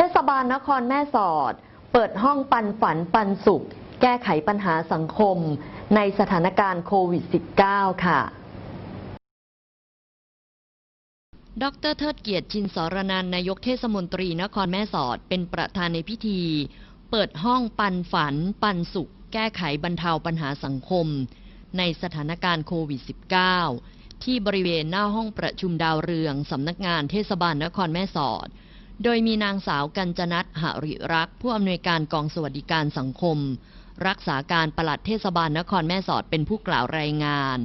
ทศบาลนครแม่สอด เปิดห้องปันฝันปันสุข แก้ไขปัญหาสังคม ในสถานการณ์โควิด -19 ค่ะดรเทิดเกียรติชินสรนันนายกเทศมนตรีนครแม่สอด เป็นประธานในพิธี เปิดห้องปันฝัน ปันสุข แก้ไขบรรเทาปัญหาสังคม ในสถานการณ์โควิด -19 ที่บริเวณหน้าห้องประชุมดาวเรืองสำนักงานเทศบาลนครแม่สอด โดยมีนางสาวกัญจนัทหริรักษ์ผู้อำนวยการกองสวัสดิการสังคม รักษาการปลัดเทศบาลนครแม่สอดเป็นผู้กล่าวรายงาน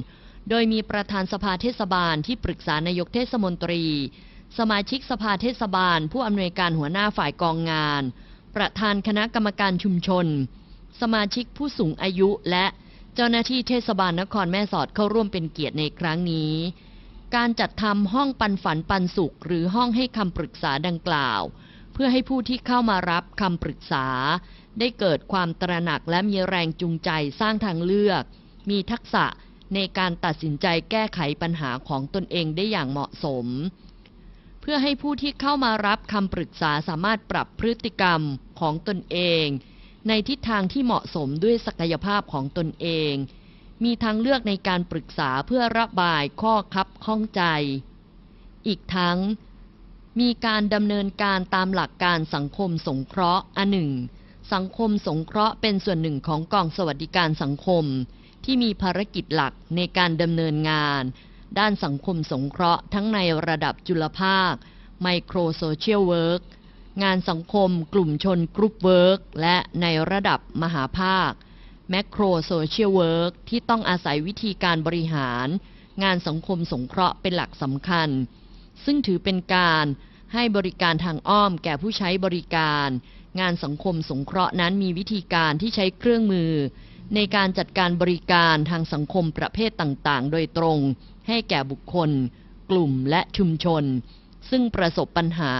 โดยมีประธานสภาเทศบาลที่ปรึกษานายกเทศมนตรี สมาชิกสภาเทศบาล ผู้อำนวยการหัวหน้าฝ่ายกองงาน ประธานคณะกรรมการชุมชน สมาชิกผู้สูงอายุและเจ้าหน้าที่เทศบาลนครแม่สอดเข้าร่วมเป็นเกียรติในครั้งนี้ การจัดทำห้องปันฝันปันสุข หรือห้องให้คำปรึกษาดังกล่าว เพื่อให้ผู้ที่เข้ามารับคำปรึกษา ได้เกิดความตระหนักและมีแรงจูงใจสร้างทางเลือก มีทักษะในการตัดสินใจแก้ไขปัญหาของตนเองได้อย่างเหมาะสม เพื่อให้ผู้ที่เข้ามารับคำปรึกษาสามารถปรับพฤติกรรมของตนเอง ในทิศทางที่เหมาะสมด้วยศักยภาพของตนเอง มีทางเลือกในการปรึกษาเพื่อระบายข้อคับข้องใจ อีกทั้ง มีการดำเนินการตามหลักการสังคมสงเคราะห์อันหนึ่ง สังคมสงเคราะห์เป็นส่วนหนึ่งของกองสวัสดิการสังคม ที่มีภารกิจหลักในการดำเนินงาน ด้านสังคมสงเคราะห์ทั้งในระดับจุลภาค ไมโครโซเชียลเวิร์กงานสังคมกลุ่มชนกรุ๊ปเวิร์กและในระดับมหาภาค แมคโครโซเชียลเวิร์กที่ต้องอาศัยวิธีการบริหาร งานสังคมสงเคราะห์เป็นหลักสำคัญ ซึ่งถือเป็นการให้บริการทางอ้อมแก่ผู้ใช้บริการ งานสังคมสงเคราะห์นั้นมีวิธีการที่ใช้เครื่องมือ ในการจัดการบริการทางสังคมประเภทต่างๆ โดยตรง ให้แก่บุคคล กลุ่มและชุมชน ซึ่งประสบปัญหา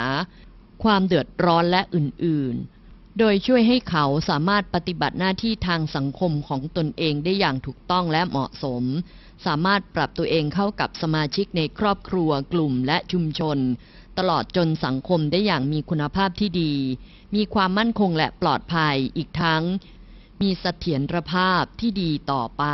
ความเดือดร้อนและอื่น ๆ โดยช่วยให้เขาสามารถปฏิบัติหน้าที่ทางสังคมของตนเองได้อย่างถูกต้องและเหมาะสม สามารถปรับตัวเองเข้ากับสมาชิกในครอบครัวกลุ่มและชุมชน ตลอดจนสังคมได้อย่างมีคุณภาพที่ดี มีความมั่นคงและปลอดภัยอีกทั้ง มีเสถียรภาพที่ดีต่อไป